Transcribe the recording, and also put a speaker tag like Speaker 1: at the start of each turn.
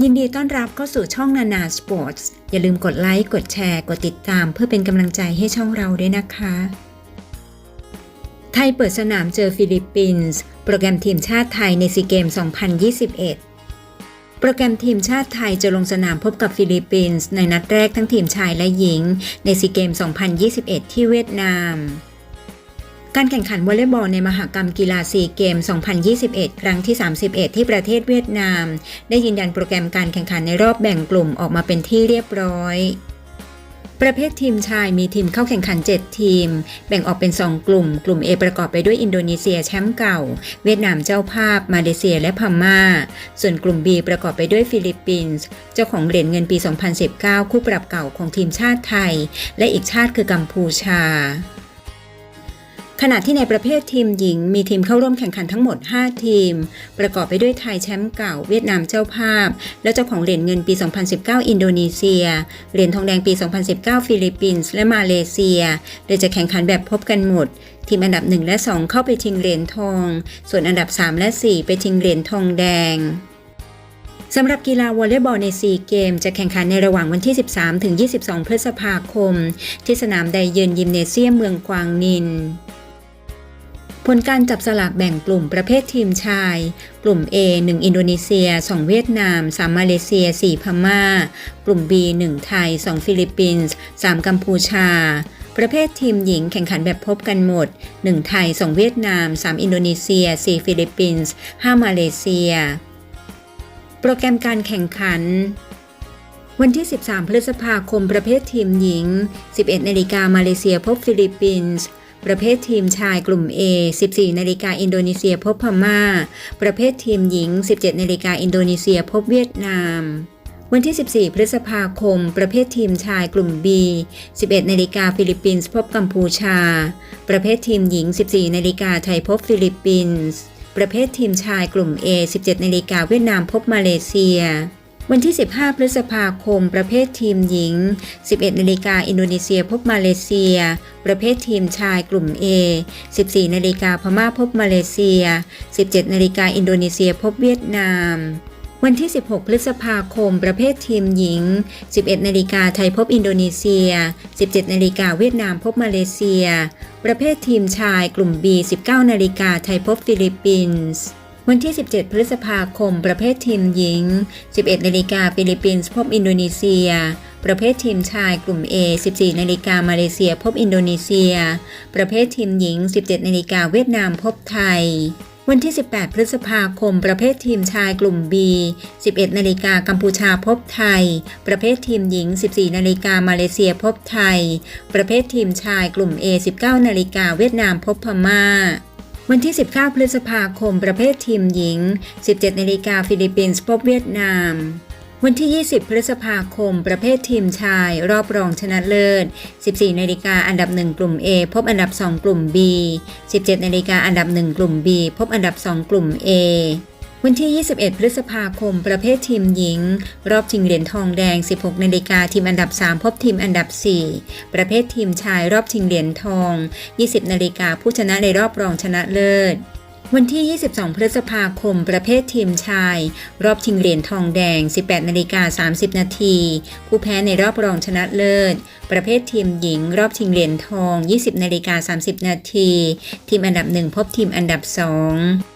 Speaker 1: ยินดีต้อนรับเข้าสู่ช่องนานาสปอร์ตอย่าลืมกดไลค์ กดแชร์ กดติดตาม เพื่อเป็นกำลังใจให้ช่องเราด้วยนะคะ ไทยเปิดสนามเจอฟิลิปปินส์ โปรแกรมทีมชาติไทยในซีเกม 2021 โปรแกรมทีมชาติไทยจะลงสนามพบกับฟิลิปปินส์ในนัดแรกทั้งทีมชายและหญิง ในซีเกม 2021 ที่เวียดนาม การแข่งขันวอลเลย์บอลในมหกรรมกีฬาซีเกม 2021 ครั้งที่ 31 ที่ประเทศเวียดนาม ได้ยืนยันโปรแกรมการแข่งขันในรอบแบ่งกลุ่มออกมาเป็นที่เรียบร้อย ประเภททีมชายมีทีมเข้าแข่งขัน 7 ทีม แบ่งออกเป็น 2 กลุ่ม กลุ่ม A ประกอบไปด้วยอินโดนีเซียแชมป์เก่า เวียดนามเจ้าภาพ มาเลเซียและพม่า ส่วนกลุ่ม B ประกอบไปด้วยฟิลิปปินส์เจ้าของเหรียญเงินปี 2019 คู่ปรับเก่าของทีมชาติไทย และอีกชาติคือกัมพูชา ขณะที่ในประเภททีมหญิงมีทีมเข้าร่วมแข่งขันทั้งหมด 5 ทีม ประกอบไปด้วยไทยแชมป์เก่าเวียดนามเจ้าภาพ และเจ้าของเหรียญเงินปี 2019 อินโดนีเซีย เหรียญทองแดงปี 2019 ฟิลิปปินส์และมาเลเซียโดยจะแข่งขันแบบพบกันหมด ทีมอันดับ 1 และ 2 เข้าไปชิงเหรียญทอง ส่วนอันดับ 3 และ 4 ไปชิงเหรียญทองแดงสำหรับกีฬาวอลเลย์บอลในซีเกม จะแข่งขันในระหว่างวันที่ 13 ถึง 22 พฤษภาคม ที่สนามไดเยินยิมเนเซียมเมืองกวางนิน ผลการจับสลากแบ่งกลุ่มประเภททีมชาย กลุ่ม A 1 อินโดนีเซีย 2 เวียดนาม 3 มาเลเซีย 4 พม่า กลุ่ม B 1 ไทย 2 ฟิลิปปินส์ 3 กัมพูชา ประเภททีมหญิงแข่งขันแบบพบกันหมด 1 ไทย 2 เวียดนาม 3 อินโดนีเซีย 4 ฟิลิปปินส์ 5 มาเลเซีย โปรแกรมการแข่งขันวันที่ 13 พฤษภาคมประเภททีมหญิง 11 นาฬิกามาเลเซียพบฟิลิปปินส์ ประเภททีมชายกลุ่ม A 14นาฬิกาอินโดนีเซียพบพม่า ประเภททีมหญิง 17นาฬิกาอินโดนีเซียพบเวียดนาม วันที่ 14 พฤษภาคม ประเภททีมชายกลุ่ม B 11นาฬิกาฟิลิปปินส์พบกัมพูชา ประเภททีมหญิง 14นาฬิกาไทยพบฟิลิปปินส์ ประเภททีมชายกลุ่ม A 17นาฬิกาเวียดนามพบมาเลเซีย วันที่ 15 พฤษภาคม ประเภททีมหญิง 11นาฬิกาอินโดนีเซียพบมาเลเซีย ประเภททีมชายกลุ่ม A 14นาฬิกาพม่าพบมาเลเซีย 17นาฬิกาอินโดนีเซียพบเวียดนามวันที่ 16 พฤษภาคม ประเภททีมหญิง 11 นาฬิกาไทยพบอินโดนีเซีย 17 นาฬิกาเวียดนามพบมาเลเซีย ประเภททีมชายกลุ่ม B 19 นาฬิกาไทยพบฟิลิปปินส์ วันที่ 17 พฤษภาคม ประเภททีมหญิง 11 นาฬิกาฟิลิปปินส์พบอินโดนีเซีย ประเภททีมชายกลุ่ม A 14 นาฬิกามาเลเซียพบอินโดนีเซีย ประเภททีมหญิง 17 นาฬิกาเวียดนามพบไทยวันที่ 18 พฤษภาคม ประเภททีมชายกลุ่ม B 11 นาฬิกากัมพูชาพบไทย ประเภททีมหญิง 14 นาฬิกามาเลเซียพบไทย ประเภททีมชายกลุ่ม A 19 นาฬิกาเวียดนามพบพม่า วันที่ 19 พฤษภาคม ประเภททีมหญิง 17นาฬิกาฟิลิปปินส์พบเวียดนาม วันที่ 20 พฤษภาคม ประเภททีมชาย รอบรองชนะเลิศ 14นาฬิกาอันดับ 1 กลุ่ม A พบอันดับ 2 กลุ่ม B 17นาฬิกาอันดับ 1 กลุ่ม B พบอันดับ 2 กลุ่ม A วันที่ 21 พฤษภาคม ประเภททีมหญิง รอบชิงเหรียญทองแดง 16 นาฬิกาทีมอันดับ 3 พบทีมอันดับ 4 ประเภททีมชายรอบชิงเหรียญทอง 20 นาฬิกาผู้ชนะในรอบรองชนะเลิศวันที่ 22 พฤษภาคม ประเภททีมชาย รอบชิงเหรียญทองแดง 18 นาฬิกา 30 นาที ผู้แพ้ในรอบรองชนะเลิศ ประเภททีมหญิง รอบชิงเหรียญทอง 20 นาฬิกา 30 นาที ทีมอันดับ 1 พบทีมอันดับ 2